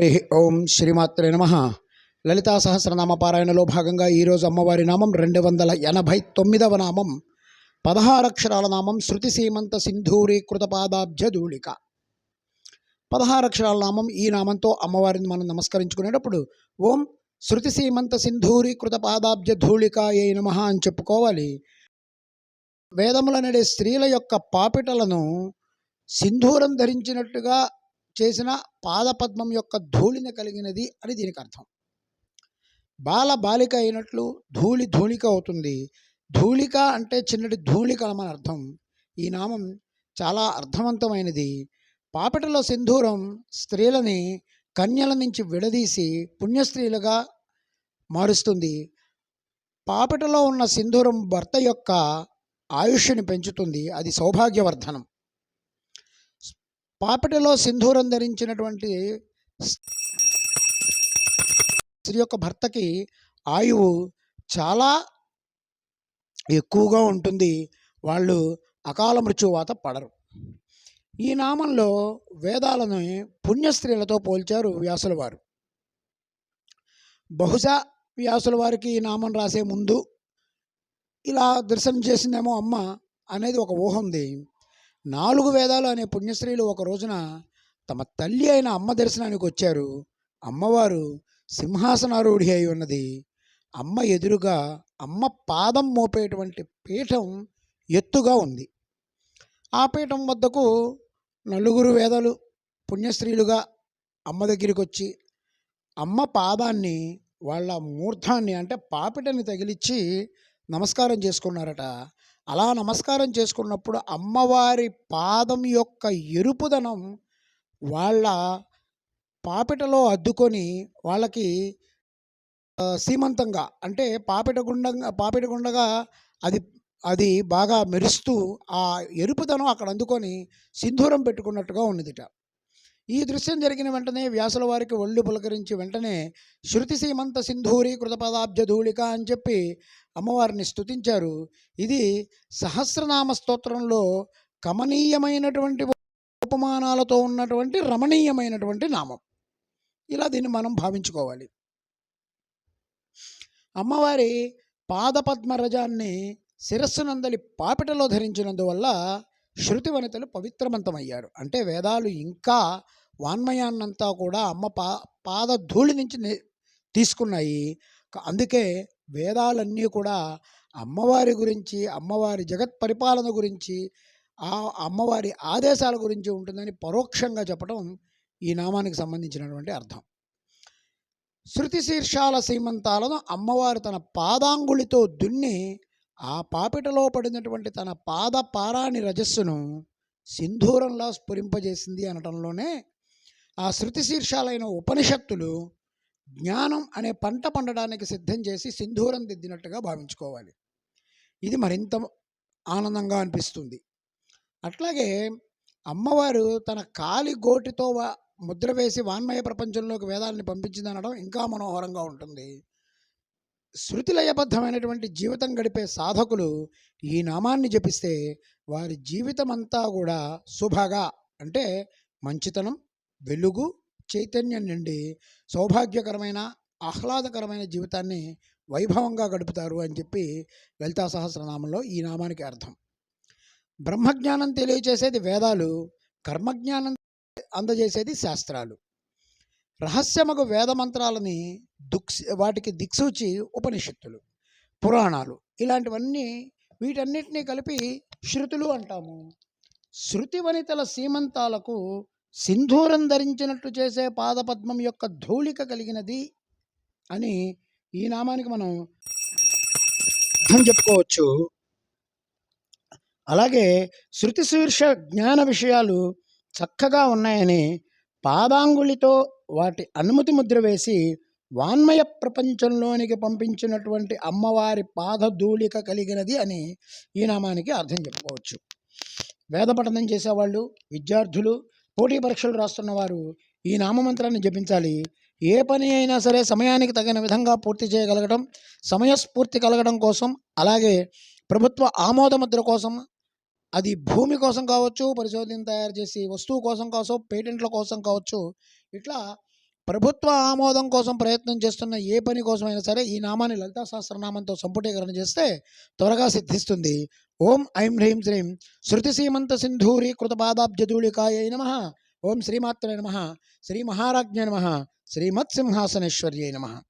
హరి ఓం శ్రీమాత్రే నమ. లలితా సహస్రనామ పారాయణలో భాగంగా ఈరోజు అమ్మవారి నామం రెండు వందల ఎనభై తొమ్మిదవ నామం. పదహారక్షరాల నామం శృతి సీమంత సింధూరీకృత పాదాబ్జ ధూళిక. పదహారక్షరాల నామం ఈ నామంతో అమ్మవారిని మనం నమస్కరించుకునేటప్పుడు ఓం శృతి సీమంత సింధూరీకృత పాదాబ్జ ధూళిక ఏ నమ అని చెప్పుకోవాలి. వేదములనడే స్త్రీల యొక్క పాపిటలను సింధూరం ధరించినట్టుగా చేసిన పాదపద్మం యొక్క ధూళిని కలిగినది అని దీనికి అర్థం. బాల బాలిక అయినట్లు ధూళి ధూళిక అవుతుంది. ధూళిక అంటే చిన్నటి ధూళిక అని అర్థం. ఈ నామం చాలా అర్థవంతమైనది. పాపిటలో సింధూరం స్త్రీలని కన్యల నుంచి విడదీసి పుణ్యస్త్రీలుగా మారుస్తుంది. పాపిటలో ఉన్న సింధూరం భర్త యొక్క ఆయుష్ని పెంచుతుంది. అది సౌభాగ్యవర్ధనం. పాపిటలో సింధూరం ధరించినటువంటి స్త్రీ యొక్క భర్తకి ఆయువు చాలా ఎక్కువగా ఉంటుంది. వాళ్ళు అకాల మృత్యువాత పడరు. ఈ నామంలో వేదాలను పుణ్యస్త్రీలతో పోల్చారు వ్యాసుల వారు. బహుశా వ్యాసుల వారికి ఈ నామం రాసే ముందు ఇలా దర్శనం చేసిందేమో అమ్మ అనేది ఒక ఊహ ఉంది. నాలుగు వేదాలు అనే పుణ్యశ్రీలు ఒక రోజున తమ తల్లి అయిన అమ్మ దర్శనానికి వచ్చారు. అమ్మవారు సింహాసనారూఢి అయి ఉన్నది. అమ్మ ఎదురుగా అమ్మ పాదం మోపేటువంటి పీఠం ఎత్తుగా ఉంది. ఆ పీఠం వద్దకు నలుగురు వేదాలు పుణ్యశ్రీలుగా అమ్మ దగ్గరికి వచ్చి అమ్మ పాదాన్ని వాళ్ళ మూర్ధాన్ని అంటే పాపిటని తగిలిచ్చి నమస్కారం చేసుకున్నారట. అలా నమస్కారం చేసుకున్నప్పుడు అమ్మవారి పాదం యొక్క ఎరుపుదనం వాళ్ళ పాపిటలో అద్దుకొని వాళ్ళకి సీమంతంగా అంటే పాపిట గుండంగా పాపిట గుండగా అది అది బాగా మెరుస్తూ ఆ ఎరుపుదనం అక్కడ అందుకొని సింధూరం పెట్టుకున్నట్టుగా ఉన్నదిట. ఈ దృశ్యం జరిగిన వెంటనే వ్యాసుల వారికి ఒళ్ళు పులకరించి వెంటనే శృతి సీమంత సింధూరి కృతపదాబ్జ ధూళిక అని చెప్పి అమ్మవారిని స్తుతించారు. ఇది సహస్రనామ స్తోత్రంలో కమనీయమైనటువంటి ఉపమానాలతో ఉన్నటువంటి రమణీయమైనటువంటి నామం. ఇలా దీన్ని మనం భావించుకోవాలి. అమ్మవారి పాదపద్మరజాన్ని శిరస్సునందలి పాపిటలో ధరించినందువల్ల శృతి వనితలు పవిత్రవంతమయ్యారు. అంటే వేదాలు ఇంకా వాన్మయాన్నంతా కూడా అమ్మ పా పాద ధూళి నుంచి తీసుకున్నాయి. అందుకే వేదాలన్నీ కూడా అమ్మవారి గురించి అమ్మవారి జగత్ పరిపాలన గురించి ఆ అమ్మవారి ఆదేశాల గురించి ఉంటుందని పరోక్షంగా చెప్పడం ఈ నామానికి సంబంధించినటువంటి అర్థం. శృతి శీర్షాల సీమంతాలను అమ్మవారు తన పాదాంగుళితో దున్ని ఆ పాపిటలో పడినటువంటి తన పాద పారాని రజస్సును సింధూరంలా స్ఫురింపజేసింది అనటంలోనే ఆ శృతి శీర్షాలైన ఉపనిషత్తులు జ్ఞానం అనే పంట పండడానికి సిద్ధం చేసి సింధూరం దిద్దినట్టుగా భావించుకోవాలి. ఇది మరింత ఆనందంగా అనిపిస్తుంది. అట్లాగే అమ్మవారు తన కాలి గోటితో ముద్ర వేసి వాన్మయ ప్రపంచంలోకి వేదాలని పంపించింది అనడం ఇంకా మనోహరంగా ఉంటుంది. శృతిలయబద్ధమైనటువంటి జీవితం గడిపే సాధకులు ఈ నామాన్ని జపిస్తే వారి జీవితం అంతా కూడా శుభగా అంటే మంచితనం వెలుగు చైతన్యం నుండి సౌభాగ్యకరమైన ఆహ్లాదకరమైన జీవితాన్ని వైభవంగా గడుపుతారు అని చెప్పి లలితా సహస్రనామంలో ఈ నామానికి అర్థం. బ్రహ్మజ్ఞానం తెలియచేసేది వేదాలు కర్మజ్ఞానం అందజేసేది శాస్త్రాలు. రహస్యమగు వేద మంత్రాలని దుక్స్ వాటికి దిక్సూచి ఉపనిషత్తులు పురాణాలు ఇలాంటివన్నీ వీటన్నిటినీ కలిపి శృతులు అంటాము. శృతి వనితల సీమంతాలకు సింధూరం ధరించినట్టు చేసే పాదపద్మం యొక్క ధూళిక కలిగినది అని ఈ నామానికి మనం అర్థం చెప్పుకోవచ్చు. అలాగే శృతి శీర్ష జ్ఞాన విషయాలు చక్కగా ఉన్నాయని పాదాంగుళితో వాటి అనుమతి ముద్ర వేసి వాన్మయ ప్రపంచంలోనికి పంపించినటువంటి అమ్మవారి పాదధూళిక కలిగినది అని ఈ నామానికి అర్థం చెప్పుకోవచ్చు. వేద పఠనం చేసేవాళ్ళు విద్యార్థులు పోటీ పరీక్షలు రాస్తున్న వారు ఈ నామమంత్రాన్ని జపించాలి. ఏ పని అయినా సరే సమయానికి తగిన విధంగా పూర్తి చేయగలగడం సమయస్ఫూర్తి కలగడం కోసం అలాగే ప్రభుత్వ ఆమోద ముద్ర కోసం అది భూమి కోసం కావచ్చు పరిశోధన తయారు చేసి వస్తువు కోసం కావచ్చు పేటెంట్ల కోసం కావచ్చు ఇట్లా ప్రభుత్వ ఆమోదం కోసం ప్రయత్నం చేస్తున్న ఏ పని కోసమైనా సరే ఈ నామాన్ని లలితా సహస్రనామంతో సంపుటీకరణ చేస్తే త్వరగా సిద్ధిస్తుంది. ఓం ఐం హ్రీం శ్రీం శృతి సీమంత సింధూరి కృతపాదాబ్జధూళికాయ నమ. ఓం శ్రీమాత్రే నమ. శ్రీ మహారాజ్ఞ నమ. శ్రీమత్సింహాసనేశ్వర్యై నమ.